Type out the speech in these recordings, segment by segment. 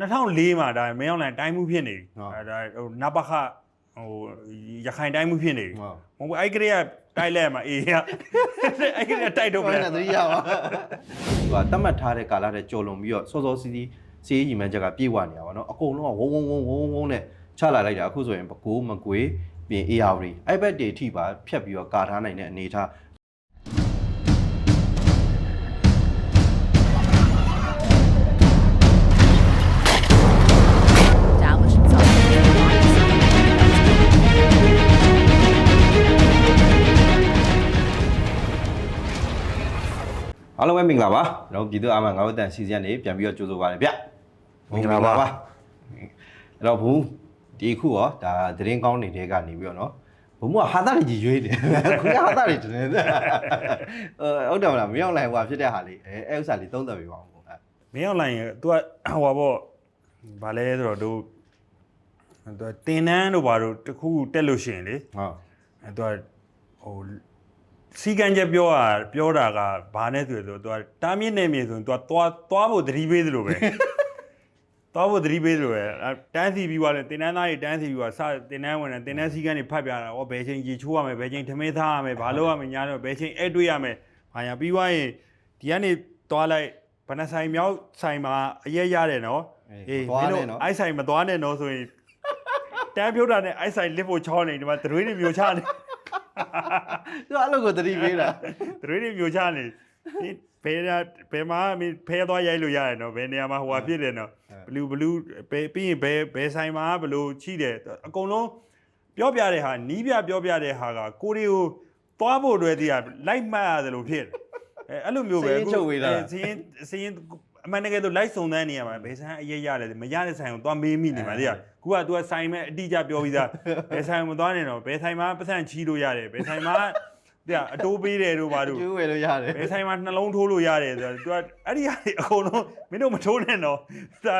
2004မှာဒါမင်းအောင်လိုင်တိုင်းမှုဖြစ်နေပြီ ဟုတ် အဲဒါဟိုနပခဟိုရခိုင်တိုင်းမှုဖြစ်နေပြီ ဟုတ် မဟုတ်ဘူးအဲ့ကလေးကတိုက်လဲမှာအေးရအဲ့ကလေးကတိုက်တော့မ ဘယ် လဲ နဲ့သတိရပါသူကတတ်မှတ်ထားတဲ့ကာလတဲ့ကြော်လွန်ပြီးတော့စောစောစီးစီးစီးရီမှန်းချက်ကပြေဝနေတာပါเนาะအကုန်လုံးကဝုန်းဝုန်းဝုန်းဝုန်းဝုန်းနဲ့ချလာလိုက်တာအခုဆိုရင်ပကိုးမကွေးပြင် AR တွေအဲ့ဘက်တွေအထိပါဖြတ်ပြီးတော့ကာထားနိုင်တဲ့အနေအထား အားလုံးပဲမင်္ဂလာပါကျွန်တော်ပြည်သူ့အာမန်ငါတို့တန်စီစဉ်နေပြန်ပြီးတော့ကြိုဆိုပါတယ်ဗျမင်္ဂလာပါအဲ့တော့ဘုံဒီခုရောဒါသတင်းကောင်းတွေတဲကနေပြီးတော့နော်ဘုံကဟာတာကြီးရွေးတယ်ခွေးဟာတာကြီးတင်တယ်ဟုတ်တယ်မလားမရောက်လိုက်ဟိုဟာဖြစ်တဲ့ဟာလေးအဲအဲ့ဥစ္စာလေးသုံးသပ်ပြပါဦးဘုံမရောက်လိုက်ရင် तू ဟိုဟာပေါ့ဗာလဲဆိုတော့တို့သူတင်နန်းတို့ဘာတို့တခုတက်လို့ရှိရင်လေဟုတ်အဲသူဟို စီကံချက်ပြောတာပြောတာကဘာနဲ့ဆိုတော့ तू ကတားမြင့်နေမြေဆိုရင် तू ကသွားသွားဖို့သတိပေးသလိုပဲသွားဖို့သတိပေးသလိုပဲအဲတန်းစီပြီးသွားတယ်တင်နန်းသားတွေတန်းစီပြီးသွားစတင်နန်းဝင်တယ်တင်နန်းစီကံတွေဖတ်ပြတာဩဘယ်ချိန်ကြီးချိုးရမယ်ဘယ်ချိန်ထမင်းသားရမယ်ဘာလုပ်ရမယ်ညာတော့ဘယ်ချိန်အဲ့တွေးရမယ်ဘာညာပြီးသွားရင်ဒီကနေသွားလိုက်ဗနဆိုင်မြောက်ဆိုင်မှာအရက်ရတယ်နော်အေးအေးသွားမင်းနေတို့နော်အိုက်ဆိုင်မသွားနဲ့နော်ဆိုရင်တန်းဖြုတ်တာနဲ့အိုက်ဆိုင်လစ်ဖို့ချောနေဒီမှာသရွေးတွေမျိုးချနေ သူအဲ့လိုကိုသတိပေးတာသရွေးတွေမျိုးချနေဒီဘယ်နေရာဘယ်မှာမင်းဖဲသွားရိုက်လို့ရတယ်နော်ဘယ်နေရာမှာဟိုဟာဖြစ်တယ်နော်ဘလူးဘလူးဘယ်ပြီးရင်ဘယ်ဘယ်ဆိုင်မှာဘလို့ချိတယ်အကုန်လုံးပြောပြတဲ့ဟာနီးပြပြောပြတဲ့ဟာကကိုရီကိုသွားဖို့အတွက်တည်းကလိုက်မှတ်ရတယ်လို့ဖြစ်တယ်အဲအဲ့လိုမျိုးပဲစရင်းချုပ်ဝေးတာစရင်စရင်အမှန်တကယ်တော့လိုက်စုံတန်းနေရမှာဘယ်ဆိုင်အရေးရတယ်မရတဲ့ဆိုင်ကိုသွားမေးမိနေမှာလေ ခုက तू ကဆိုင်မဲ့အတိအကျပြောပြီးသားဘယ်ဆိုင်မသွားနဲ့တော့ဘယ်ဆိုင်မှာပတ်စံချီးလို့ရတယ်ဘယ်ဆိုင်မှာတဲ့အတိုးပေးတယ်တို့ဘာတို့ကျိုးဝယ်လို့ရတယ်ဘယ်ဆိုင်မှာနှလုံးထိုးလို့ရတယ်ဆိုတော့ तू ကအဲ့ဒီဟာတွေအကုန်လုံးမင်းတို့မထိုးနဲ့တော့ဒါ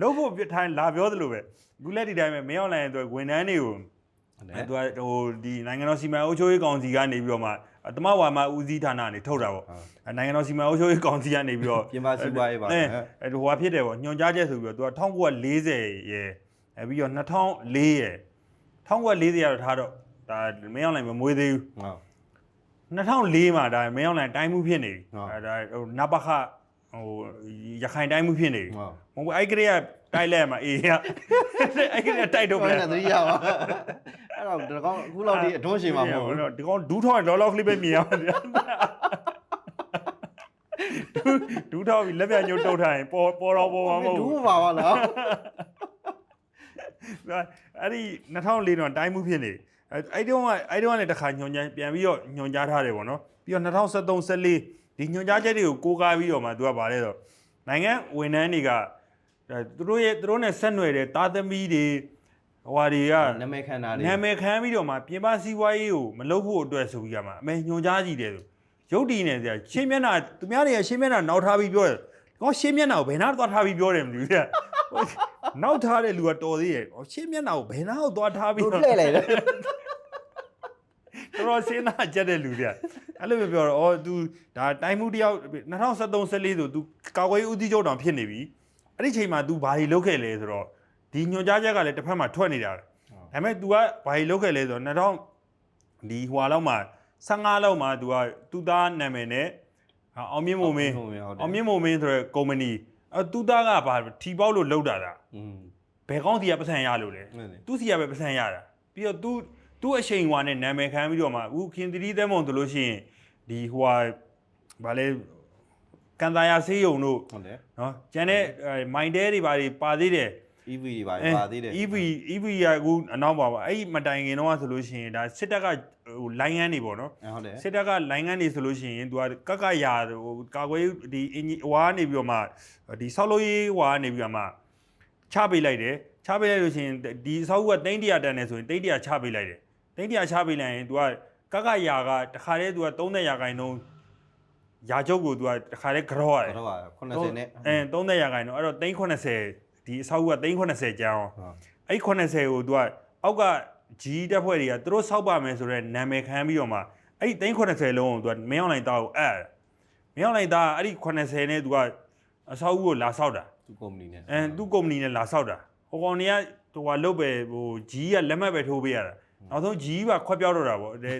လုံးဖို့ပြထိုင်လာပြောသလိုပဲခုလက်ဒီတိုင်းပဲမင်းအွန်လိုင်းအတွက်ဝန်ထမ်းတွေကိုအဲသူကဟိုဒီနိုင်ငံတော်စီမံအုပ်ချုပ်ရေးကောင်စီကနေပြီးတော့မှတမဝါမဦးစီးဌာနကနေထုတ်တာပေါ့အဲနိုင်ငံတော်စီမံအုပ်ချုပ်ရေးကောင်စီကနေပြီးတော့ပြင်ပစီးပွားရေးပါအဲအဲဟိုဟာဖြစ်တယ်ပေါ့ညွှန်ကြားချက်ဆိုပြီးတော့သူက1940ရယ် အဲပြီးတော့2004ရယ်1940ရတော့ထားတော့ဒါမင်းအောင်လိုင်မမွေးသေးဘူးဟုတ်2004မှာဒါမင်းအောင်လိုင်တိုင်းမှုဖြစ်နေပြီဟုတ်အဲဒါဟိုနပခဟိုရခိုင်တိုင်းမှုဖြစ်နေပြီဟုတ်မဟုတ်ဘူးအဲ့ကလေးကတိုက်လဲမှာအေးရအဲ့ကလေးကတိုက်တော့မဘယ်လဲနဲ့သတိရပါအဲ့တော့ဒီကောင်အခုလောက်ဒီအတွန်းရှင်မှာမဟုတ်ဘူးဒီကောင်ဒူးထောင်းလောလောကလေးပဲမြင်ရမှာဒူးထောင်းပြီးလက်ပြညှို့တုတ်ထားရင်ပေါ်ပေါ်တော့ပေါ်မှာမဟုတ်ဒူးဘူးပါပါလား အဲ့ဒီ2004တော့တိုင်းမှုဖြစ်နေအဲ့အဲ့တုန်းကအဲ့တုန်းကလည်းတစ်ခါညွန်ကြားပြန်ပြီးတော့ညွန်ကြားထားတယ်ပေါ့နော်ပြီးတော့2013 14ဒီညွန်ကြားချက်တွေကိုကိုးကားပြီးတော့မှသူကဗါလဲတော့နိုင်ငံဝန်ထမ်းတွေကအဲသူတို့ရဲ့သူတို့နဲ့ဆက်နွယ်တဲ့တာသမီတွေဟိုဟာတွေကနာမည်ခံတာတွေနာမည်ခံပြီးတော့မှပြင်ပစည်းဝါးရေးကိုမလုပ်ဖို့အတွက်ဆိုပြီးကမှအမေညွန်ကြားကြည့်တယ်ဆိုရုပ်တည်နေစရာရှင်းမျက်နှာသူများတွေကရှင်းမျက်နှာနောက်ထားပြီးပြောတယ်ကောရှင်းမျက်နှာကိုဘယ်နာသွားထားပြီးပြောတယ်မသိဘူးတဲ့ နောက်ထားတဲ့လူကတော်သေးရဲ့ရှင်းမျက်နှာကိုဘယ်နာကိုသွားထားပြီး သူ တော့ လှည့်လိုက်တယ် တော်တော်ရှင်းသားကြက်တဲ့လူတွေကအဲ့လိုပဲပြောတော့အော် तू ဒါတိုင်းမှုတယောက်2013 14ဆို तू ကာကွယ်ရေးဦးစီးချုပ်တောင်ဖြစ်နေပြီအဲ့ဒီချိန်မှာ तू ဘာတွေလုပ်ခဲ့လဲဆိုတော့ဒီညွန်ကြားချက်ကလည်းတစ်ဖက်မှာထွက်နေတာဒါပေမဲ့ तू ကဘာတွေလုပ်ခဲ့လဲဆိုတော့2000ဒီဟွာလောက်မှာ15လောက်မှာ तू ကသူ့သားနာမည်နဲ့ဟာအောင်မြင့်မိုံမင်း ဟုတ်တယ် အောင်မြင့်မိုံမင်းဆိုတဲ့ကုမ္ပဏီ အဲသူ့သားကဘာထီပေါက်လို့လောက်တာတာ อืม ဘယ်ကောင်းစီကပတ်စံရလို့လဲ ဟုတ်တယ် သူစီကပဲပတ်စံရတာပြီးတော့ तू သူ့အချိန်ဟွာနဲ့နာမည်ခံပြီးတော့မှအခုခင်သတိသက်မုံဆိုလို့ရှိရင်ဒီဟွာဗာလဲကန်တာယာဆေးယုံတို့ ဟုတ်တယ် နော်ကျန်တဲ့မိုင်တဲတွေဘာတွေပါသေးတယ် EV တွေပါပါသေးတယ် EV EV ကအခုအနောက်ပါပါအဲ့ဒီမတိုင်ခင်တော့ဆိုလို့ရှိရင်ဒါစစ်တပ်ကဟိုလိုင်းငန်းတွေပေါ့နော်ဟုတ်တယ်စစ်တပ်ကလိုင်းငန်းနေဆိုလို့ရှိရင်သူကကကရာဟိုကာကွယ်ရေးဒီအင်ဂျီဝါကနေပြီးတော့မှဒီဆောက်လို့ရေးဝါကနေပြီးတော့မှချပေးလိုက်တယ်ချပေးလိုက်လို့ရှိရင်ဒီဆောက်ကတိန်းတရာတန်နေဆိုရင်တိန်းတရာချပေးလိုက်တယ်တိန်းတရာချပေးလိုက်ရင်သူကကကရာကတခါတည်းသူက30ရာခိုင်နှုန်းရာချုပ်ကိုသူကတခါတည်းကြောရတယ်တော့80နဲ့အဲ30ရာခိုင်နှုန်းအဲ့တော့380 ဒီအဆောက်က380ကျန်းအောင်ဟုတ်အဲ့80ကိုသူကအောက်ကဂျီတက်ဖွဲ့တွေကသူတို့စောက်ပါမယ်ဆိုတော့နာမည်ခံပြီးတော့မှအဲ့ဒီ380လုံးကိုသူကမင်းအောင်လိုက်သားကိုအဲ့မင်းအောင်လိုက်သားအဲ့ဒီ80နဲ့သူကအဆောက်အဦကိုလာဆောက်တာသူသူကုမ္ပဏီနဲ့အဲသူ့ကုမ္ပဏီနဲ့လာဆောက်တာဟိုကောင်တွေကဟိုကလုတ်ပဲဟိုဂျီကလက်မှတ်ပဲထိုးပေးရတာနောက်ဆုံးဂျီကခွက်ပြောက်တော့တာပေါ့တဲ့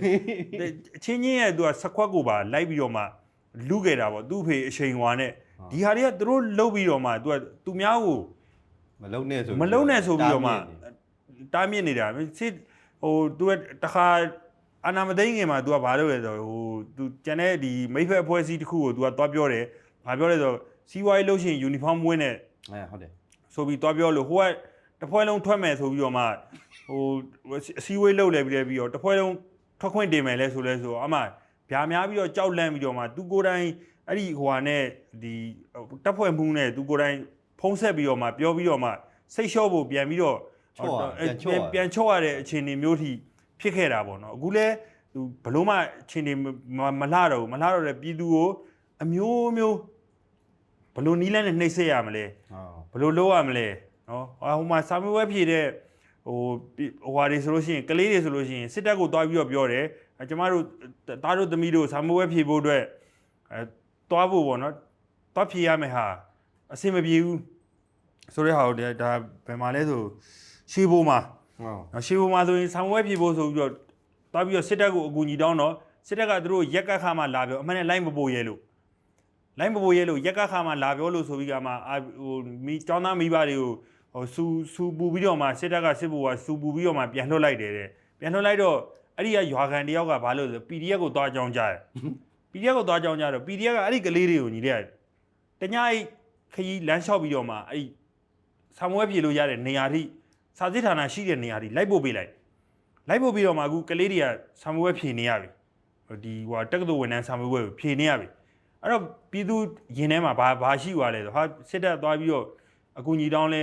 အချင်းချင်းရဲ့သူကစခွက်ကိုပါလိုက်ပြီးတော့မှလူခဲ့တာပေါ့သူ့ဖေအချိန်ဟွာနဲ့ဒီဟာတွေကသူတို့လုတ်ပြီးတော့မှသူကသူများကို မလုံနဲ့ဆို မလုံးနဲ့ဆိုပြီးတော့မှ တားမြစ်နေ တားမြစ်နေတာစစ်ဟိုသူကတခါအနာမသိငင်မှာ तू ကဘာလုပ်လဲဆိုတော့ဟို तू ကျန်တဲ့ဒီမိဖက်အဖွဲ့အစည်းတစ်ခုကို तू ကသွားပြောတယ်ဘာပြောလဲဆိုတော့စီးပွားရေးလုပ်ရှင်ယူနီဖောင်းဝင်းနဲ့ အဲဟုတ်တယ် ဆိုပြီးသွားပြောလို့ဟိုကတစ်ဖွဲလုံးထွက်မယ်ဆိုပြီးတော့မှဟိုအစည်းအဝေးလုပ်လဲပြီးလဲပြီးတော့တစ်ဖွဲလုံးထွက်ခွင့်တင်မယ်လဲဆိုလဲဆိုတော့အမှဗျာများပြီးတော့ကြောက်လန့်ပြီးတော့မှ तू ကိုယ်တိုင်အဲ့ဒီဟိုဟာနဲ့ဒီတပ်ဖွဲ့မှုနဲ့ तू ကိုယ်တိုင် ဖုံးဆက်ပြီးတော့မှပြောပြီးတော့မှစိတ်လျှော့ဖို့ပြန်ပြီးတော့ချော့ရအဲ့ပြန်ချော့ရ ပြန်ချော့ရတဲ့အခြေအနေမျိုးထိဖြစ်ခဲ့တာပေါ့နော်အခုလဲသူဘလို့မှအခြေအနေမမလှတော့ဘူးမလှတော့တဲ့ပြည်သူကိုအမျိုးမျိုးဘလို့နီးလန်းနဲ့နှိပ်စက်ရမလဲ ဟုတ်ဘယ်လိုလုပ်ရမလဲနော်ဟိုမှာစာမေးပွဲဖြေတဲ့ဟိုဟိုဟာတွေဆိုလို့ရှိရင်ကလေးတွေဆိုလို့ရှိရင်စစ်တပ်ကိုတွားပြီးတော့ပြောတယ်အဲကျမတို့တားတို့သမီးတို့စာမေးပွဲဖြေဖို့အတွက်အဲတွားဖို့ပေါ့နော်တွားဖြေရမယ်ဟာ အဆင်မပြေဘူးဆိုတဲ့ဟာကိုဒါဘယ်မှာလဲဆိုရှေးဘိုးမှာဟုတ်နော်ရှေးဘိုးမှာဆိုရင်စာမေးပွဲဖြေဖို့ဆိုပြီးတော့တွားပြီးတော့စစ်တပ်ကိုအကူအညီတောင်းတော့စစ်တပ်ကသူတို့ရက်ကခါမှလာပြောအမှန်နဲ့လိုက်မပို့ရဲလို့လိုင်းမပိုရဲလို့ရက်ကခါမှလာပြောလို့ဆိုပြီးကမှအာဟိုမိចောင်းသားမိဘတွေကိုဟိုစူစူပူပြီးတော့မှစစ်တပ်ကစစ်ဘိုလ်ကစူပူပြီးတော့မှပြန်လွှတ်လိုက်တယ်တဲ့ပြန်လွှတ်လိုက်တော့အဲ့ဒီကရွာခံတယောက်ကဘာလို့လဲဆို PDF ကိုသွားကြောင်းကြတယ် PDF ကိုသွားကြောင်းကြတော့ PDF ကအဲ့ဒီကလေးတွေကိုညီတဲ့တ냐အိ ခရီးလမ်းလျှောက်ပြီးတော့မှအဲ့ဒီဆာမွဲပြေလို့ရတဲ့နေရာထိစာစစ်ဌာနရှိတဲ့နေရာထိလိုက်ပို့ပေးလိုက်လိုက်ပို့ပြီးတော့မှအခုကလေးတွေကဆာမွဲဖြေနေရပြီဟိုဒီဟိုတက္ကသိုလ်ဝန်ထမ်းဆာမွဲကိုဖြေနေရပြီအဲ့တော့ပြည်သူရင်ထဲမှာဘာဘာရှိသွားလဲဆိုဟာစစ်တပ်သွားပြီးတော့အကူညီတောင်းလဲ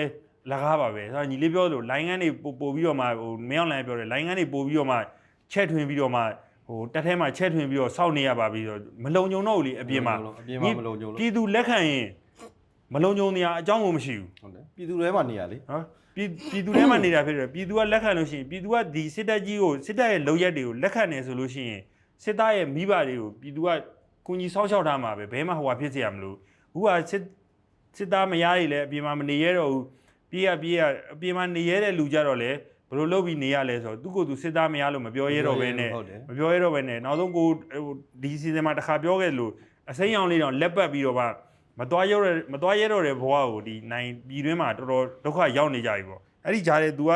လကားပါပဲဆိုတော့ညီလေးပြောလို့လိုင်းငန်းတွေပို့ပို့ပြီးတော့မှဟိုမင်းအောင်လိုင်းပြောတယ်လိုင်းငန်းတွေပို့ပြီးတော့မှချက်ထွင်ပြီးတော့မှဟိုတက်ထဲမှာချက်ထွင်ပြီးတော့စောင့်နေရပါပြီးတော့မလုံုံတော့ဘူးလေအပြင်မှာအပြင်မှာမလုံကြုံလို့ပြည်သူလက်ခံရင် မလုံုံနေရအကြောင်းကိုမရှိဘူး ဟုတ်တယ်ပြည်သူတွေမှာနေရလေ နော်ပြည်ပြည်သူထဲမှာနေတာဖြစ်တယ်ပြည်သူကလက်ခံလို့ရှိရင်ပြည်သူကဒီစစ်တပ်ကြီးကိုစစ်တပ်ရဲ့လုံရက်တွေကိုလက်ခံနေဆိုလို့ရှိရင်စစ်သားရဲ့မိဘတွေကိုပြည်သူကကုညီဆောက်ရှောက်ထားမှာပဲဘဲမှာဟိုဟာဖြစ်เสียရမလို့အခုကစစ်စစ်သားမရည်လည်းအပြင်မှာမနေရတော့ဘူးပြေးရပြေးရအပြင်မှာနေရတဲ့လူကြတော့လေဘယ်လိုလုပ်ပြီးနေရလဲဆိုတော့သူ့ကိုယ်သူစစ်သားမရလို့မပြောရတော့ဘဲနဲ့ ဟုတ်တယ် မပြောရတော့ပဲနဲ့နောက်ဆုံးကိုဟိုဒီစီဇန်မှာတစ်ခါပြောခဲ့လို့အစိမ်းရောင်လေးတော့လက်ပတ်ပြီးတော့မှ မသွားရတော့မသွားရတော့တဲ့ဘဝကိုဒီနိုင်ပြည်တွင်းမှာတော်တော်ဒုက္ခရောက်နေကြပြီပေါ့အဲ့ဒီကြားထဲ तू က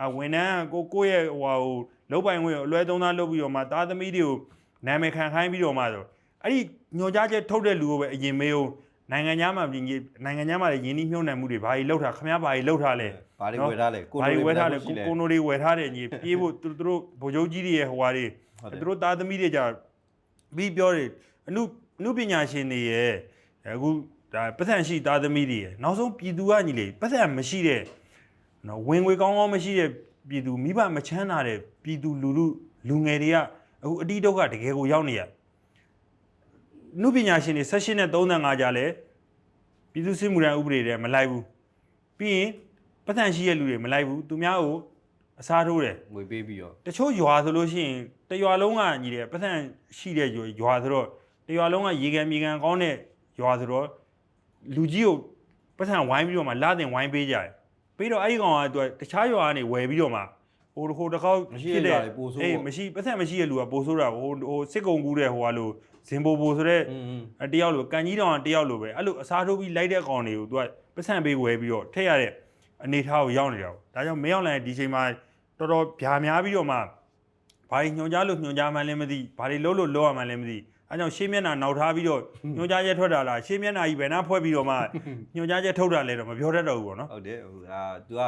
အာဝန်ထမ်းကကိုကိုယ့်ရဲ့ဟိုဟာဟိုလုတ်ပိုင်ခွင့်ကိုအလွဲသုံးသားလုပ်ပြီးတော့မှသားသမီးတွေကိုနာမည်ခံခိုင်းပြီးတော့မှဆိုအဲ့ဒီညွှန်ကြားချက်ထုတ်တဲ့လူကိုပဲအရင်မေးအောင်နိုင်ငံသားမှာပြည်ကြီးနိုင်ငံသားမှာလည်းယင်းနှိမ့်နှံမှုတွေဘာကြီးလောက်ထားခမည်းဘာကြီးလောက်ထားလဲဘာတွေဝယ်ထားလဲဘာတွေဝယ်ထားလဲရှိကိုကိုနိုတွေဝယ်ထားတယ်ညီပြေးဖို့သူသူတို့ဗိုလ်ချုပ်ကြီးတွေရဲ့ဟိုဟာတွေဟုတ်တယ်သူတို့သားသမီးတွေကြပြီးပြောတယ်အမှုအမှုပညာရှင်တွေရဲ့ အခုဒါပတ်သက်ရှိသားသမီးတွေရဲ့နောက်ဆုံးပြည်သူကညီလေပတ်သက်မရှိတဲ့နော်ဝင်ငွေကောင်းကောင်းမရှိတဲ့ပြည်သူမိဘမချမ်းသာတဲ့ပြည်သူလူလူလူငယ်တွေကအခုအတိဒုက္ခတကယ်ကိုရောက်နေရအမှုပညာရှင်တွေ16နဲ့35ကြာလဲပြည်သူစစ်မှုထမ်းဥပဒေတွေမလိုက်ဘူးပြီးရင်ပတ်သက်ရှိတဲ့လူတွေမလိုက်ဘူးသူများကိုအစားထိုးတယ်ငွေပေးပြီးတော့တချို့ရွာဆိုလို့ရှိရင်တရွာလုံးကညီတယ်ပတ်စံရှိတဲ့ရွာရွာဆိုတော့တရွာလုံးကရေကန်မြေကန်ကောင်းတဲ့ ရွာဆိုတော့လူကြီးကိုပတ်စံဝိုင်းပြီးတော့မှလာတင်ဝိုင်းပေးကြတယ်ပြီးတော့အဲ့ဒီကောင်ကသူကတခြားရွာကနေဝယ်ပြီးတော့မှဟိုဟိုတစ်ခေါက်မရှိတဲ့ရွာတွေပို့ဆိုးအေးပေါ့မရှိပတ်စံမရှိတဲ့လူကပို့ဆိုးတာဟိုဟိုစစ်ကုံကူးတဲ့ဟိုကလို့ဇင်ဘိုဘိုဆိုတဲ့อืมအတယောက်လိုကန်ကြီးတောင်ကတယောက်လိုပဲအဲ့လိုအစားထိုးပြီးလိုက်တဲ့ကောင်တွေကိုသူကပတ်စံပေးဝယ်ပြီးတော့ထည့်ရတဲ့အနေထားကိုရောက်နေတာပေါ့ဒါကြောင့်မင်းအောင်လိုင်းဒီချိန်မှာတော်တော်ဗျာများပြီးတော့မှဘာတွေညွှန်ကြားလို့ညွှန်ကြားမှန်းလည်းမသိဘာတွေလုပ်လို့လုပ်ရမှန်းလည်းမသိ အဲကြောင့်ရှေးမျက်နှာနောက်ထားပြီးတော့ညွှန်ကြားချက်ထွက်တာလားရှေးမျက်နှာကြီးဘယ်နှဖွဲ့ပြီးတော့မှညွှန်ကြားချက်ထုတ်တာလဲတော့မပြောတတ်တော့ဘူးပေါ့နော် ဟုတ်တယ်ဟိုအာ तू က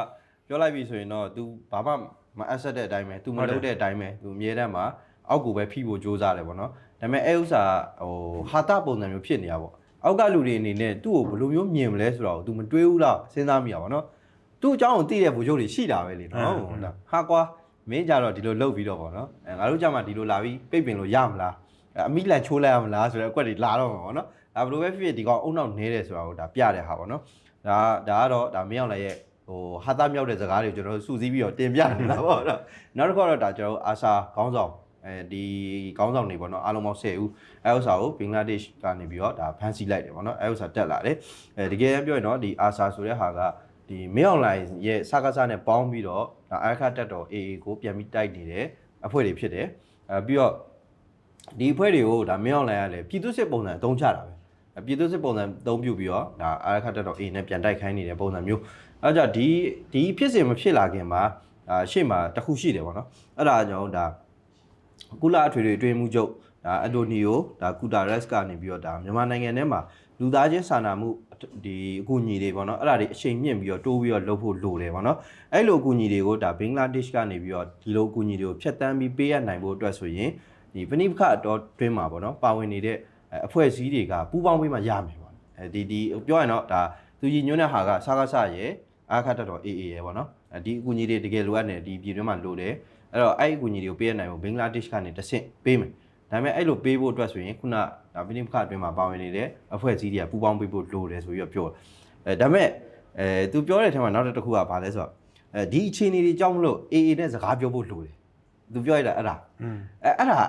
ပြောလိုက်ပြီဆိုရင်တော့ तू ဘာမှမအဆက်တဲ့အတိုင်းပဲ तू မလုပ်တဲ့အတိုင်းပဲ तू အမြဲတမ်းမှာအောက်ကိုပဲဖိဖို့စ조사တယ်ပေါ့နော်ဒါပေမဲ့အဲဥစ္စာဟိုဟာတာပုံစံမျိုးဖြစ်နေတာပေါ့အောက်ကလူတွေအနေနဲ့သူ့ကိုဘယ်လိုမျိုးမြင်မလဲဆိုတော့ तू မတွေးဘူးလားစဉ်းစားမိတာပေါ့နော်သူ့အကြောင်းကိုသိတဲ့ဗိုလ်ချုပ်တွေရှိတာပဲလေနော်ဟုတ်လားဟာကွာမင်းကြတော့ဒီလိုလုပ်ပြီးတော့ပေါ့နော်အဲငါတို့ကြမှာဒီလိုလာပြီးပိတ်ပင်လို့ရမလား အဲအမိလန်ချိုးလိုက်ရမလားဆိုတော့အကွက်တွေလာတော့မှာပေါ့နော်ဒါဘယ်လိုပဲဖြစ်ဖြစ်ဒီကောင်အုံနောက်နေတယ်ဆိုတာကိုဒါပြတဲ့ဟာပေါ့နော်ဒါဒါကတော့ဒါမင်းအောင်လည်းရဲ့ဟိုဟာသားမြောက်တဲ့ဇာတ်ကားတွေကိုကျွန်တော်တို့စူးစီးပြီးတော့တင်ပြနေတာပေါ့နော်နောက်တစ်ခါတော့ဒါကျွန်တော်တို့အာစာခေါင်းဆောင်အဲဒီကောင်းဆောင်တွေပေါ့နော်အားလုံးပေါင်း10ဦးအဲဥစ္စာကိုဘင်္ဂလားဒေ့ရှ်ကနေပြီးတော့ဒါဖမ်းဆီးလိုက်တယ်ပေါ့နော်အဲဥစ္စာတက်လာတယ်အဲတကယ်ပြောရင်တော့ဒီအာဆာဆိုတဲ့ဟာကဒီမင်းအွန်လိုင်းရဲ့စကားစားနဲ့ပေါင်းပြီးတော့ဒါအာခတက်တော် AA ကိုပြန်ပြီးတိုက်နေတဲ့အဖွဲ့တွေဖြစ်တယ်အဲပြီးတော့ ဒီအဖွဲ့တွေကိုဒါမင်းအွန်လိုင်းကလည်းပြည်သူစစ်ပုံစံအသုံးချတာပဲအဲပြည်သူစစ်ပုံစံအသုံးပြုပြီးတော့ဒါအာခတက်တော် AA နဲ့ပြန်တိုက်ခိုင်းနေတဲ့ပုံစံမျိုးအဲကြောင့်ဒီဒီဖြစ်စဉ်မဖြစ်လာခင်မှာအာရှေ့မှာတစ်ခုရှိတယ်ပေါ့နော်အဲ့ဒါကြောင့်ဒါကုလအထွေထွေအတွင်းမှုချုပ်ဒါအန်တိုနီယိုဒါကူတာရက်စ်ကနေပြီးတော့ဒါမြန်မာနိုင်ငံထဲမှာလူသားချင်းစာနာမှုဒီအကူအညီတွေပေါ့နော်အဲ့ဒါတွေအချိန်မြင့်ပြီးတော့တိုးပြီးတော့လုပ်ဖို့လိုတယ်ပေါ့နော်အဲ့လိုအကူအညီတွေကိုဒါဘင်္ဂလားဒေ့ရှ်ကနေပြီးတော့ဒီလိုအကူအညီတွေကိုဖျက်ဆီးပြီးပေးရနိုင်ဖို့အတွက်ဆိုရင် ဒီပဏိပခအတော်တွင်းမှာပေါ့နော်ပါဝင်နေတဲ့အဖွဲ့အစည်းတွေကပူးပေါင်းပေးမှရမယ်ပေါ့အဲဒီဒီပြောရရင်တော့ဒါသူကြီးညွန်းတဲ့ဟာကစားကားဆရဲ့အားခတ်တတော် AA ရဲ့ပေါ့နော်ဒီအကူအညီတွေတကယ်လိုအပ်နေဒီပြည်တွင်းမှာလိုတယ်အဲ့တော့အဲ့ဒီအကူအညီတွေကိုပေးရနိုင်ဖို့ဘင်္ဂလားဒေ့ရှ်ကနေတစ်ဆင့်ပေးမယ်ဒါပေမဲ့အဲ့လိုပေးဖို့အတွက်ဆိုရင်ခုနဒါဖိနိပခအတွင်းမှာပါဝင်နေတဲ့အဖွဲ့အစည်းတွေကပူးပေါင်းပေးဖို့လိုတယ်ဆိုပြီးတော့ပြောတယ်အဲဒါပေမဲ့အဲသူပြောတဲ့အထက်မှာနောက်တစ်ခုကဘာလဲဆိုတော့အဲဒီအခြေအနေတွေကြောင့်မလို့ AA နဲ့စကားပြောဖို့လိုတယ်သူပြောရတာအဲ့ဒါอืมအဲအဲ့ဒါ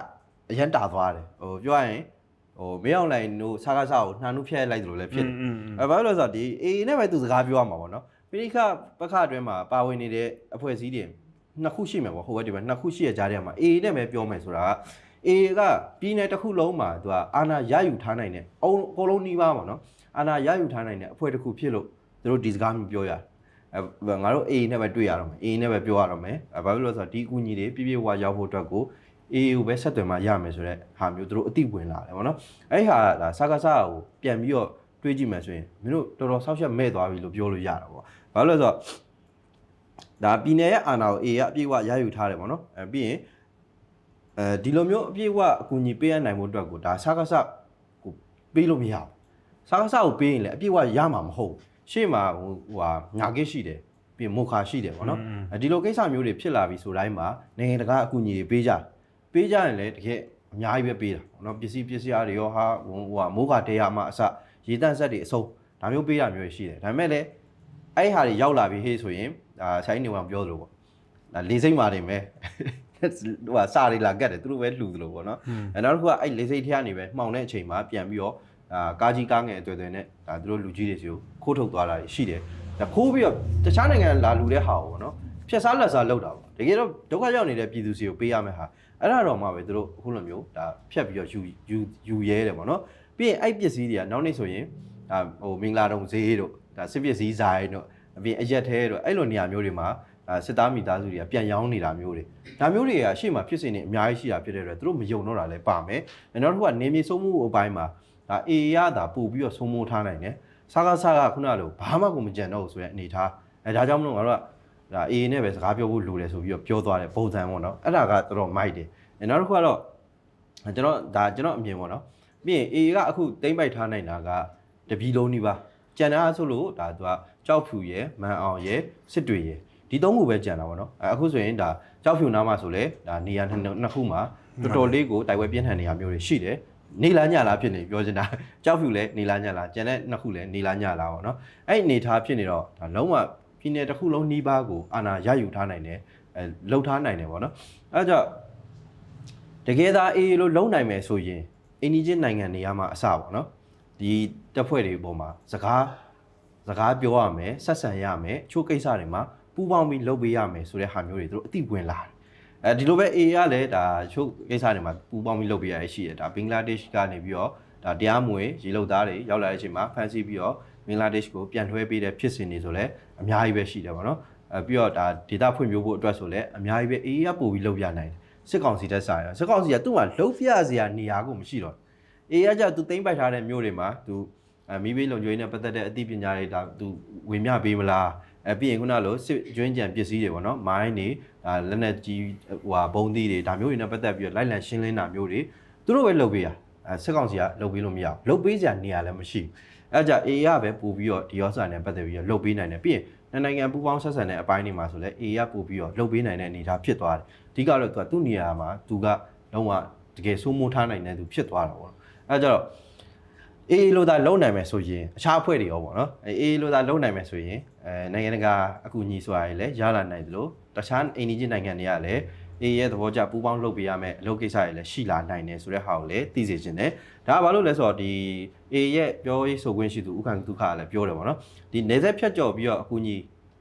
အရန်တာသွားတယ်ဟိုပြောရရင်ဟိုမင်းအောင်လိုင်တို့စားကားစားကိုနှာနှုတ်ဖျက်လိုက်တယ်လို့လည်းဖြစ်တယ်အဲဘာလို့လဲဆိုတော့ဒီ AA နဲ့ပဲသူစကားပြောရမှာပေါ့နော်ပိရိခပခအတွင်းမှာပါဝင်နေတဲ့အဖွဲ့အစည်းတွေနှစ်ခုရှိမှာပေါ့ဟိုဘက်ဒီဘက်နှစ်ခုရှိရကြားထဲမှာ AA နဲ့ပဲပြောမယ်ဆိုတာက AA ကပြည်နယ်တစ်ခုလုံးမှာသူကအာဏာရယူထားနိုင်တဲ့အုံအကုန်လုံးနှီးပါပေါ့နော်အာဏာရယူထားနိုင်တဲ့အဖွဲ့တစ်ခုဖြစ်လို့သူတို့ဒီစကားမျိုးပြောရတယ်အဲငါတို့ AA နဲ့ပဲတွေ့ရတော့မယ် AA နဲ့ပဲပြောရတော့မယ်အဲဘာဖြစ်လို့လဲဆိုတော့ဒီအကူအညီတွေပြပြဝါရောက်ဖို့အတွက်ကို AA ကိုပဲဆက်သွယ်မှရမယ်ဆိုတော့ဟာမျိုးသူတို့အတိဝင်လာတယ်ပေါ့နော်အဲ့ဟာဒါစကားစားကိုပြန်ပြီးတော့တွေးကြည့်မှဆိုရင်မင်းတို့တော်တော်ဆောက်ရှက်မဲ့သွားပြီလို့ပြောလို့ရတာပေါ့ဘာလို့လဲဆိုတော့ဒါပြည်နယ်ရဲ့အာဏာကို AA ကအပြည့်အဝရယူထားတယ်ပေါ့နော်အဲပြီးရင်အဲဒီလိုမျိုးအပြည့်အဝအကူအညီပေးရနိုင်ဖို့အတွက်ကိုဒါစကားစားကိုပေးလို့မရဘူးစကားစားကိုပေးရင်လည်းအပြည့်အဝရမှာမဟုတ်ဘူးရှေ့မှာဟိုဟိုဟာညာကိရှိတယ်ပြီးရင်မုခါရှိတယ်ပေါ့နော်အဲဒီလိုကိစ္စမျိုးတွေဖြစ်လာပြီဆိုတိုင်းမှာနိုင်ငံတကာအကူအညီတွေပေးကြတယ် ပေးကြရင်လည်းတကယ်အများကြီးပဲပေးတာပေါ့နော်ပစ္စည်းပစ္စည်းအားတွေရောဟာဟိုဟိုဟာမိုးကတဲရမှအစရေတန့်ဆက်တွေအစုံဒါမျိုးပေးတာမျိုးရှိတယ်ဒါပေမဲ့လည်းအဲ့ဒီဟာတွေရောက်လာပြီဟေးဆိုရင်ဒါဆိုင်နေဝင်ပြောသလိုပေါ့ဒါလေးစိတ်မာနေမယ်ဟိုဟာစာတွေလာကတ်တယ်သူတို့ပဲလှူသလိုပေါ့နော်အဲနောက်တစ်ခုကအဲ့လေးစိတ်ထရနေပဲမှောင်တဲ့အချိန်မှာပြန်ပြီးတော့ဒါကားကြီးကားငယ်အတွေ့အကြုံနဲ့ဒါသူတို့လူကြီးတွေစီကိုခိုးထုတ်သွားတာတွေရှိတယ်ဒါခိုးပြီးတော့တခြားနိုင်ငံလာလူတဲ့ဟာကိုပေါ့နော်ဖြက်စားလက်စားလောက်တာပေါ့တကယ်တော့ဒုက္ခရောက်နေတဲ့ပြည်သူစီကိုပေးရမယ့်ဟာ အဲ့ဒါတော့မှပဲသူတို့အခုလိုမျိုးဒါဖြတ်ပြီးတော့ယူယူယူရဲတယ်ပေါ့နော်ပြီးရင်အဲ့ပစ္စည်းတွေကနောက်နေ့ဆိုရင်ဒါဟိုမင်္ဂလာတုံဈေးတို့ဒါစစ်ပစ္စည်းဇာတ်တို့အပြင်အရက်သေးတို့အဲ့လိုနေရာမျိုးတွေမှာဒါစစ်သားမိသားစုတွေကပြန်ရောင်းနေတာမျိုးတွေဒါမျိုးတွေကရှေ့မှာဖြစ်စဉ်တွေအများကြီးရှိတာဖြစ်တဲ့အတွက်သူတို့မယုံတော့တာလည်းပါမယ်နောက်တစ်ခုကနေမြေဆုံးမှုအပိုင်းမှာဒါအေရတာပို့ပြီးတော့ဆုံးမိုးထားနိုင်တယ်စားကားစားကခုနကလိုဘာမှကိုမကြံတော့ဘူးဆိုတဲ့အနေထားအဲဒါကြောင့်မလို့ငါတို့က ဒါအေးနဲ့ပဲစကားပြောဖို့လိုတယ်ဆိုပြီးတော့ပြောသွားတယ်ပုံစံပေါ့နော်အဲ့ဒါကတော်တော်မိုက်တယ်အဲနောက်တစ်ခုကတော့ကျွန်တော်ဒါကျွန်တော်အမြင်ပေါ့နော်ပြီးရင်အေးကအခုတိမ့်ပိုက်ထားနိုင်တာကတပီလုံးနီးပါကြံတာဆိုလို့ဒါသူကကြောက်ဖြူရယ်မန်အောင်ရယ်စစ်တွေရယ်ဒီသုံးခုပဲကြံတာပေါ့နော်အဲအခုဆိုရင်ဒါကြောက်ဖြူနားမှာဆိုလဲဒါနေရာနှစ်နှစ်ခုမှာတော်တော်လေးကိုတိုက်ပွဲပြင်းထန်နေရမျိုးတွေရှိတယ်နေလားညလားဖြစ်နေပြောချင်တာကြောက်ဖြူလဲနေလားညလားကျန်တဲ့နှစ်ခုလဲနေလားညလားပေါ့နော်အဲ့အနေထားဖြစ်နေတော့ဒါလုံးဝ ပြည်နယ်တစ်ခုလုံးနှီးပါးကိုအာဏာရယူထားနိုင်တယ်အဲလှုပ်ထားနိုင်တယ်ပေါ့နော်အဲဒါကြောင့်တကယ်သာအေးလို့လုံနိုင်မယ်ဆိုရင်အင်းကြီးနိုင်ငံနေရာမှာအစပေါ့နော်ဒီတပ်ဖွဲ့တွေပေါ်မှာစကားစကားပြောရမယ်ဆက်ဆံရမယ်ချို့ကိစ္စတွေမှာပူးပေါင်းပြီးလုပ်ပေးရမယ်ဆိုတဲ့ဟာမျိုးတွေသူတို့အသိဝင်လာတယ်အဲဒီလိုပဲ AA ကလည်းဒါချို့ကိစ္စတွေမှာပူးပေါင်းပြီးလုပ်ပေးရရှိတယ်ဒါဘင်္ဂလားဒေ့ရှ်ကနေပြီးတော့ဒါတရားမဝင်ရေလုံသားတွေရောက်လာတဲ့အချိန်မှာဖမ်းဆီးပြီးတော့ဘင်္ဂလားဒေ့ရှ်ကိုပြန်လွှဲပေးတဲ့ဖြစ်စဉ်တွေဆိုလည်း အများကြီးပဲရှိတယ်ပေါ့နော်အဲပြီးတော့ဒါဒေတာဖွံ့ဖြိုးဖို့အတွက်ဆိုလည်းအများကြီးပဲ AA ကပို့ပြီးလုပ်ရနိုင်တယ်စစ်ကောင်စီတက်ဆိုင်ရစစ်ကောင်စီကသူ့မှာလှုပ်ပြစရာနေရာကိုမရှိတော့အေးရကြသူသိမ့်ပိုက်ထားတဲ့မြို့တွေမှာသူအမိဘေးလုံခြုံရေးနဲ့ပတ်သက်တဲ့အသိပညာတွေဒါသူဝင်မြပေးမလားအဲပြီးရင်ခုနလိုစစ်ကျွင်းကြံပစ္စည်းတွေပေါ့နော်မိုင်းတွေဒါလက်နက်ကြီးဟိုဟာဘုံသီးတွေဒါမျိုးတွေနဲ့ပတ်သက်ပြီးတော့လိုက်လံရှင်းလင်းတာမျိုးတွေသူတို့ပဲလုပ်ပေးရအဲစစ်ကောင်စီကလုပ်ပေးလို့မရဘူးလုပ်ပေးစရာနေရာလည်းမရှိဘူး အဲကြအေးရပဲပို့ပြီးတော့ဒီရောစာနဲ့ပတ်သက်ပြီးတော့လုပ်ပေးနိုင်တယ်ပြီးရင်နိုင်ငံပူးပေါင်းဆက်ဆံတဲ့အပိုင်းတွေမှာဆိုလဲအေးရပို့ပြီးတော့လုပ်ပေးနိုင်တဲ့အနေအထားဖြစ်သွားတယ်အဓိကတော့သူကသူ့နေရာမှာသူကလုံးဝတကယ်စိုးမိုးထားနိုင်တဲ့သူဖြစ်သွားတာပေါ့အဲကြတော့အေးလို့သာလုံနိုင်မယ်ဆိုရင်အခြားအဖွဲ့တွေရောပေါ့နော်အေးလို့သာလုံနိုင်မယ်ဆိုရင်အဲနိုင်ငံတကာအကူအညီဆိုတာတွေလည်းရလာနိုင်သလိုတခြားအိန္ဒိယနိုင်ငံတွေကလည်း အေးရဲ့သဘောကျပူးပေါင်းလုပ်ပေးရမယ်အလုပ်ကိစ္စတွေလည်းရှိလာနိုင်တယ်ဆိုတဲ့ဟာကိုလည်းသိစေချင်တယ်ဒါကဘာလို့လဲဆိုတော့ဒီအေးရဲ့ပြောရေးဆိုခွင့်ရှိသူဥက္ကဋ္ဌဒုက္ခကလည်းပြောတယ်ပေါ့နော်ဒီနေဆက်ဖြတ်ကျော်ပြီးတော့အကူအညီ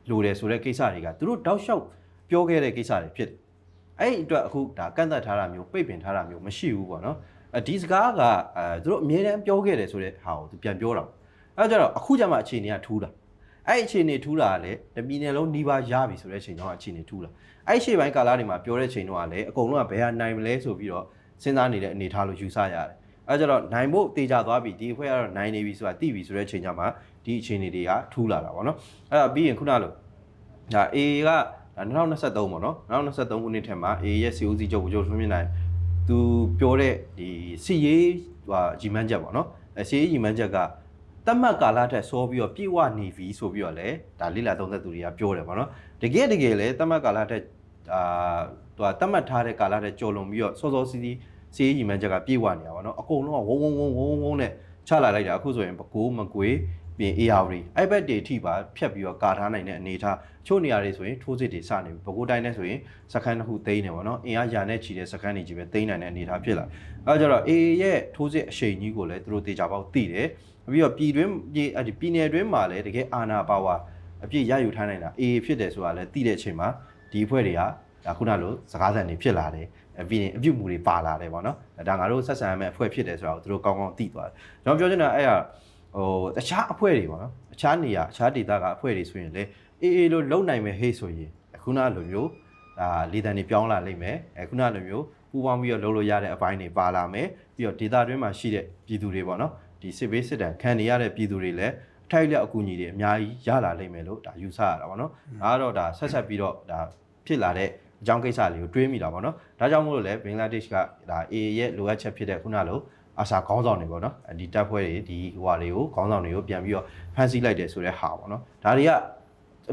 လိုတယ်ဆိုတဲ့ကိစ္စတွေကသူတို့တောက်လျှောက်ပြောခဲ့တဲ့ကိစ္စတွေဖြစ်တယ်အဲ့ဒီအတွက်အခုဒါကန့်သက်ထားတာမျိုးပိတ်ပင်ထားတာမျိုးမရှိဘူးပေါ့နော်အဲဒီစကားကအဲသူတို့အမြဲတမ်းပြောခဲ့တယ်ဆိုတဲ့ဟာကိုသူပြန်ပြောတာပေါ့အဲ့တော့ကျတော့အခုကျမှအခြေအနေကထူးတာ အဲ့ဒီအခြေအနေထူးတာကလည်းတပြည်နယ်လုံးနှီးပါရပြီဆိုတဲ့အချိန်တော့အခြေအနေထူးတာအဲ့ဒီရှေ့ပိုင်းကာလတွေမှာပြောတဲ့အချိန်တော့ကလည်းအကုန်လုံးကဘယ်ဟာနိုင်မလဲဆိုပြီးတော့စဉ်းစားနေတဲ့အနေအထားလို့ယူဆရတယ်အဲ့ကြတော့နိုင်ဖို့တေချာသွားပြီဒီအဖွဲ့ကတော့နိုင်နေပြီဆိုတာသိပြီဆိုတဲ့အချိန်ကျမှဒီအခြေအနေတွေကထူးလာတာပေါ့နော်အဲ့ဒါပြီးရင်ခုနလိုဒါ AA က2023ပေါ့နော်2023ခုနှစ်ထဲမှာ AA ရဲ့ COC ချုပ်ကိုချုပ်ထွန်းမြင့်နိုင်သူပြောတဲ့ဒီစီရေးဟိုဂျီမန်းချက်ပေါ့နော်အဲစီရေးဂျီမန်းချက်က တတ်မှတ်ကာလထက်စောပြီးတော့ပြည့်ဝနေပြီဆိုပြီးတော့လည်းဒါလိလာသုံးသက်သူတွေကပြောတယ်ဗောနော်တကယ်တကယ်လည်းတတ်မှတ်ကာလထက်အာသူကတတ်မှတ်ထားတဲ့ကာလထက်ကြော်လွန်ပြီးတော့စောစောစီးစီးစီးရီမန်းချက်ကပြည့်ဝနေတာဗောနော်အကုန်လုံးကဝုန်းဝုန်းဝုန်းဝုန်းဝုန်းနဲ့ချလာလိုက်တာအခုဆိုရင်ပကိုးမကွေးပြင် AR တွေအဲ့ဘက်တွေထိပါဖြတ်ပြီးတော့ကာထားနိုင်တဲ့အနေအထားချို့နေရာတွေဆိုရင်ထိုးစစ်တွေစနေပြီပကိုးတိုင်းနဲ့ဆိုရင်စခန်းတစ်ခုသိမ်းနေဗောနော်အင်အားရာနဲ့ချီတဲ့စခန်းတွေကြီးပဲသိမ်းနိုင်တဲ့အနေအထားဖြစ်လာအဲဒါကြတော့ AA ရဲ့ထိုးစစ်အရှိန်ကြီးကိုလည်းသူတို့တေချာပေါက်သိတယ် ပြီးတော့ပြည်တွင်းပြည်အဲ့ဒီပြည်နယ်တွင်းမှာလည်းတကယ်အာဏာပါဝါအပြည့်ရယူထားနိုင်တာအေးဖြစ်တယ်ဆိုတာလည်းသိတဲ့အချိန်မှာဒီအဖွဲ့တွေကဒါခုနလိုစကားသံတွေဖြစ်လာတယ်အပြီးရင်အပြုတ်မှုတွေပါလာတယ်ပေါ့နော်ဒါငါတို့ဆက်ဆံရမယ့်အဖွဲ့ဖြစ်တယ်ဆိုတာကိုသူတို့ကောင်းကောင်းသိသွားတယ်ကျွန်တော်ပြောချင်တာအဲ့ဒါဟိုတခြားအဖွဲ့တွေပေါ့နော်အခြားနေရာအခြားဒေသကအဖွဲ့တွေဆိုရင်လည်းအေးအေးလို့လုံနိုင်မယ်ဟေ့ဆိုရင်ခုနလိုမျိုးဒါလေတံတွေပြောင်းလာလိမ့်မယ်အခုနလိုမျိုးပူပေါင်းပြီးတော့လုပ်လို့ရတဲ့အပိုင်းတွေပါလာမယ်ပြီးတော့ဒေသတွင်းမှာရှိတဲ့ပြည်သူတွေပေါ့နော် ဒီစစ်ဘေးစစ်တမ်းခံနေရတဲ့ပြည်သူတွေလည်းအထိုက်လျောက်အကူအညီတွေအများကြီးရလာလိမ့်မယ်လို့ဒါယူဆရတာပေါ့နော်။ဒါကတော့ဒါဆက်ဆက်ပြီးတော့ဒါဖြစ်လာတဲ့အကြောင်းကိစ္စလေးကိုတွေးမိတာပေါ့နော်။ဒါကြောင့်မို့လို့လည်းဘင်္ဂလားဒေ့ရှ်ကဒါ A ရဲ့လိုအပ်ချက်ဖြစ်တဲ့ခုနလိုအာစာခေါင်းဆောင်တွေပေါ့နော်။ဒီတပ်ဖွဲ့တွေဒီဟိုဟာတွေကိုခေါင်းဆောင်တွေကိုပြန်ပြီးတော့ဖမ်းဆီးလိုက်တယ်ဆိုတဲ့ဟာပေါ့နော်။ဒါတွေက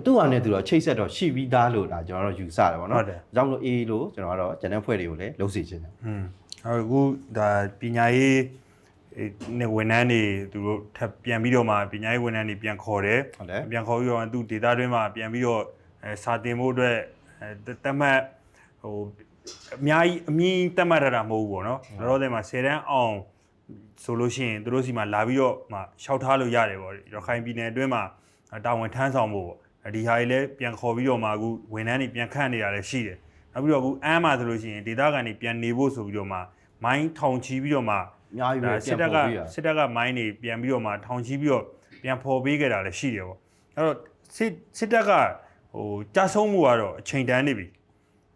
သူ့ဟာနဲ့သူတော့ချိတ်ဆက်တော့ရှိပြီးသားလို့ဒါကျွန်တော်တို့ယူဆတယ်ပေါ့နော်ဟုတ်တယ်။ဒါကြောင့်မလို့ A လို့ကျွန်တော်ကတော့ဂျန်တဲ့ဖွဲ့တွေကိုလည်းလှုပ်စီခြင်းတယ်อืมအခုဒါပညာရေးနဲ့ ဝန်ထမ်းတွေသူတို့ထပ်ပြန်ပြီးတော့မှပညာရေးဝန်ထမ်းတွေပြန်ခေါ်တယ်ဟုတ်တယ်ပြန်ခေါ်ပြီးတော့သူဒေတာတွင်းမှာပြန်ပြီးတော့အဲစာတင်ဖို့အတွက်အဲတတ်မှတ်ဟိုအများကြီးအမြင့်တတ်မှတ်ရတာမဟုတ်ဘူးပေါ့နော်လောလောဆယ်မှာ10တန်းအောင်ဆိုလို့ရှိရင်သူတို့စီမှာလာပြီးတော့မှရှောက်ထားလို့ရတယ်ပေါ့ရခိုင်ပြည်နယ်အတွင်းမှာတာဝန်ထမ်းဆောင်ဖို့ပေါ့ဒီဟာကြီးလည်းပြန်ခေါ်ပြီးတော့မှအခုဝန်ထမ်းတွေပြန်ခန့်နေရတယ်ရှိတယ်နောက်ပြီးတော့အခုအမ်းမှာဆိုလို့ရှိရင်ဒေတာကန်တွေပြန်နေဖို့ဆိုပြီးတော့မှမိုင်းထောင်ချီပြီးတော့မှ။ အများကြီးပဲဒါပြန်စစ်တပ်ကပေါ်ပြီးတာစစ်တပ်ကမိုင်းတွေပြန်ပြီးတော့မှထောင်ချီပြီးတော့ပြန်ဖော်ပေးခဲ့တာလည်းရှိတယ်ပေါ့အဲ့တော့စစ်စစ်တပ်ကဟိုကြာဆုံးမှုကတော့အချိန်တန်းနေပြီ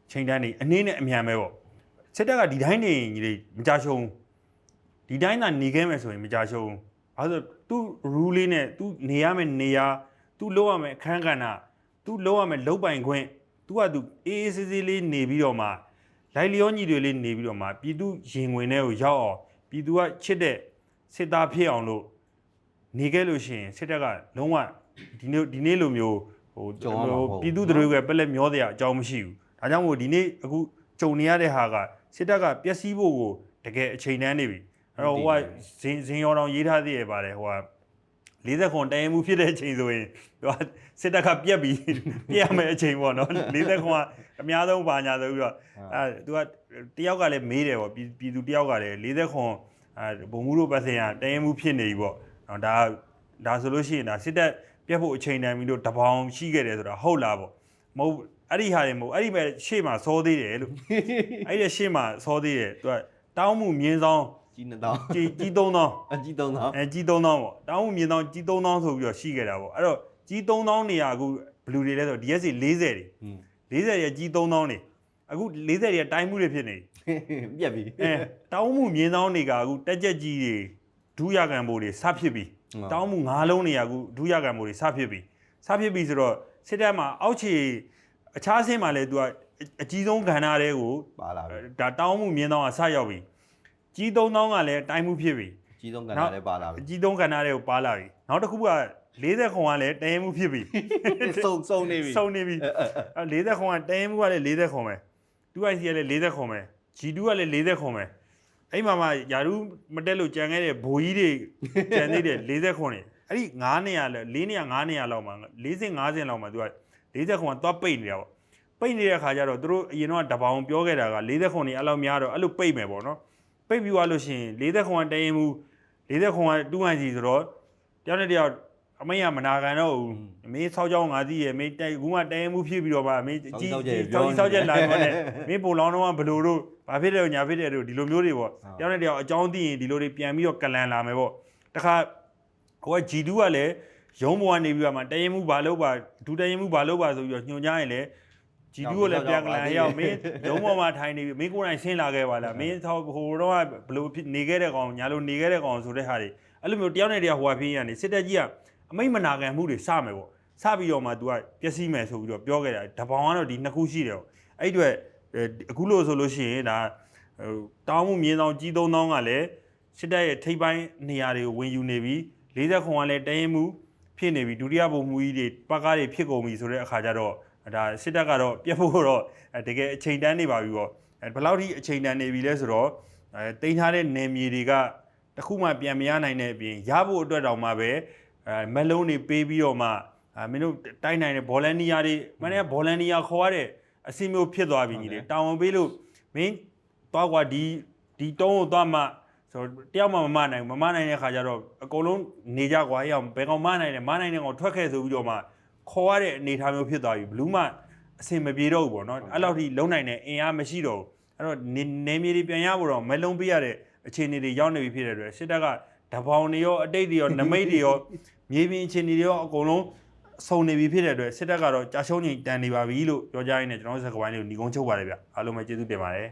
အချိန်တန်းနေအနည်းနဲ့အမြန်ပဲပေါ့စစ်တပ်ကဒီတိုင်းနေညီလေးမကြရှုံးဒီတိုင်းသာနေခဲ့မယ်ဆိုရင်မကြရှုံးဘာလို့လဲဆိုသူ rule လေးနဲ့သူနေရမယ်နေရသူလောက်ရမယ်အခန်းကဏ္ဍသူလောက်ရမယ်လောက်ပိုင်ခွင့်သူကသူအေးအေးဆေးဆေးလေးနေပြီးတော့မှလိုက်လျောညီတွေလေးနေပြီးတော့မှပြည်သူရင်ဝင်ထဲကိုရောက်အောင် ပြည်သူကချစ်တဲ့စစ်သားဖြစ်အောင်လို့နေခဲ့လို့ရှိရင်စစ်တပ်ကလုံးဝဒီနေ့ဒီနေ့လိုမျိုးဟိုကြုံရမှာမဟုတ်ဘူးပြည်သူတွေကပက်လက်မျောတဲ့အကြောင်းမရှိဘူးဒါကြောင့်မို့ဒီနေ့အခုကြုံနေရတဲ့ဟာကစစ်တပ်ကပျက်စီးဖို့ကိုတကယ်အချိန်တန်းနေပြီအဲ့တော့ဟိုကဇင်ဇင်ရောင်တော်ရေးထားသေးရပါတယ်ဟိုက 40ခွန်တရင်မှုဖြစ်တဲ့အချိန်ဆိုရင်သူကစစ်တပ်ကပြက်ပြီးပြက်ရမယ့်အချိန်ပေါ့နော်40ခွန်ကအများဆုံးပါညာဆိုပြီးတော့အဲသူကတယောက်ကလည်းမေးတယ်ပေါ့ပြည်ပြည်သူတယောက်ကလည်း40ခွန်အဲဘုံမှုတို့ပတ်စင်ကတရင်မှုဖြစ်နေပြီပေါ့နော်ဒါဒါဆိုလို့ရှိရင်ဒါစစ်တပ်ပြက်ဖို့အချိန်တန်ပြီလို့တပေါင်းရှိခဲ့တယ်ဆိုတာဟုတ်လားပေါ့မဟုတ်အဲ့ဒီဟာတွေမဟုတ်အဲ့ဒီမဲ့ရှေ့မှာစောသေးတယ်လို့အဲ့ဒီရှေ့မှာစောသေးတယ်သူကတောင်းမှုမြင်းဆောင် ကြီးနှစ်တောင်း ကြီးကြီးသုံးသောင်း အကြီးသုံးတောင်း အဲကြီး3000ပေါ့တောင်းမှုမြင်တောင်းကြီး3000ဆိုပြီးတော့ရှိခဲ့တာပေါ့အဲ့တော့ကြီး3000နေရာအခုဘလူတွေလဲဆို DSC 40တွေ อืม 40ရဲ့ကြီး3000နေအခု40တွေကတိုင်းမှုတွေဖြစ်နေ ပြက်ပြီ အဲတောင်းမှုမြင်တောင်းတွေကအခုတက်ကြက်ကြီးတွေဒုရကံဘိုးတွေစဖြစ်ပြီတောင်းမှု၅လုံးနေရာအခုဒုရကံဘိုးတွေစဖြစ်ပြီစဖြစ်ပြီဆိုတော့စစ်တပ်မှာအောက်ခြေအခြားဆင်းမှာလဲ तू အကြီးဆုံးကဏ္ဍတွေကို ပါလာပြီ ဒါတောင်းမှုမြင်တောင်းကစရောက်ပြီ ကြီး3000ကလည်းတိုင်းမှုဖြစ်ပြီအကြီးဆုံးကဏ္ဍလည်းပါလာပြီအကြီးဆုံးကဏ္ဍတွေကိုပါလာပြီနောက်တစ်ခုက40ခွန်ကလည်းတရင်မှုဖြစ်ပြီစုံစုံနေပြီစုံနေပြီအဲ40ခွန်ကတရင်မှုကလည်း40ခွန်ပဲ 2IC ကလည်း40ခွန်ပဲ G2 ကလည်း40ခွန်ပဲအဲ့မှာမှယာရုမတက်လို့ကြံခဲ့တဲ့ဘိုးကြီးတွေကြံသေးတယ်40ခွန်နေအဲ့ဒီ9နေရလဲ4နေရ9နေရလောက်မှာ40 50လောက်မှာ तू က40ခွန်ကသွားပိတ်နေတာပေါ့ပိတ်နေတဲ့ခါကျတော့သူတို့အရင်တော့တပောင်ပြောခဲ့တာက40ခွန်နေအဲ့လောက်များတော့အဲ့လိုပိတ်မယ်ပေါ့နော် ပိတ်ပြီးသွားလို့ရှိရင်40ခွန်ကတရင်မူ40ခွန်ကတူဟန်စီဆိုတော့တယောက်နဲ့တယောက်အမိတ်ကမနာခံတော့ဘူးမင်းဆောက်ကြောင်းငါသိရမင်းတိုက်ခုမှတရင်မူဖြစ်ပြီးတော့မှမင်းကြီးဆောက်ကြီးဆောက်ချက်လာတော့နဲ့မင်းပုံလောင်းတော့ဘလို့တို့ဘာဖြစ်တယ်ညာဖြစ်တယ်တို့ဒီလိုမျိုးတွေပေါ့တယောက်နဲ့တယောက်အကြောင်းသိရင်ဒီလိုတွေပြန်ပြီးတော့ကလန်လာမယ်ပေါ့တခါဟိုက G2 ကလည်းရုံးပေါ်ကနေပြီးတော့မှတရင်မူဘာလို့ပါဒူတရင်မူဘာလို့ပါဆိုပြီးတော့ညွှန်ကြားရင်လည်း ကြည်တူးကိုလည်းပြန်ကလန်ရောက်မင်းရုံးပေါ်မှာထိုင်နေပြီမင်းကိုယ်တိုင်ဆင်းလာခဲ့ပါလားမင်းသောဟိုတော့ဘလို့ဖြစ်နေခဲ့တဲ့ကောင်ညာလို့နေခဲ့တဲ့ကောင်ဆိုတဲ့ဟာတွေအဲ့လိုမျိုးတယောက်နဲ့တယောက်ဟိုဟာဖြစ်ရင်နေစစ်တက်ကြီးကအမိတ်မနာခံမှုတွေစမယ်ပေါ့စပြီးတော့မှ तू ကပျက်စီးမယ်ဆိုပြီးတော့ပြောခဲ့တာတပောင်ကတော့ဒီနှစ်ခုရှိတယ်ပေါ့အဲ့ဒီအတွက်အခုလို့ဆိုလို့ရှိရင်ဒါဟိုတောင်းမှုမြင်းဆောင်ကြီးသုံးတောင်းကလည်းစစ်တပ်ရဲ့ထိပ်ပိုင်းနေရာတွေကိုဝင်ယူနေပြီး40ခွန်ကလည်းတရင်မှုဖြစ်နေပြီဒုတိယဘုံမှုကြီးတွေပတ်ကားတွေဖြစ်ကုန်ပြီဆိုတဲ့အခါကျတော့ ဒါစစ်တပ်ကတော့ပြတ်ဖို့တော့အဲတကယ်အချိန်တန်းနေပါပြီပေါ့အဲဘယ်လောက်ထိအချိန်တန်းနေပြီလဲဆိုတော့အဲတင်ထားတဲ့နေမြေတွေကတခုမှပြန်မရနိုင်တဲ့အပြင်ရဖို့အတွက်တောင်မှပဲအဲမက်လုံးတွေပေးပြီးတော့မှအဲမင်းတို့တိုက်နိုင်တဲ့ဗော်လန်နီယာတွေမနေ့ကဗော်လန်နီယာခေါ်ရတဲ့အစီမျိုးဖြစ်သွားပြီညီလေးတောင်းဝန်ပေးလို့မင်းတော့ကွာဒီဒီတုံးကိုသွားမှဆိုတော့တယောက်မှမမနိုင်ဘူးမမနိုင်တဲ့ခါကျတော့အကုန်လုံးနေကြကွာအဲ့အောင်ဘယ်ကောင်မနိုင်လဲမနိုင်တဲ့ကောင်ထွက်ခဲ့ဆိုပြီးတော့မှ ခေါ်ရတဲ့အနေအထားမျိုးဖြစ်သွားပြီဘလူးမှအဆင်မပြေတော့ဘူးပေါ့နော်အဲ့လောက်ထိလုံနိုင်တဲ့အင်အားမရှိတော့ဘူးအဲ့တော့နေနေမြေတွေပြန်ရဖို့တော့မလုံးပေးရတဲ့အခြေအနေတွေရောက်နေပြီဖြစ်တဲ့အတွက်စစ်တပ်ကဓပောင်တွေရောအတိတ်တွေရောနမိတ်တွေရောမြေပြင်အခြေအနေတွေရောအကုန်လုံးစုံနေပြီဖြစ်တဲ့အတွက်စစ်တပ်ကတော့ကြာရှုံးချိန်တန်နေပါပြီလို့ပြောကြရင်းနဲ့ကျွန်တော်တို့စကားဝိုင်းလေးကိုညီကုန်းချုပ်ပါတယ်ဗျအားလုံးပဲကျေးဇူးတင်ပါတယ်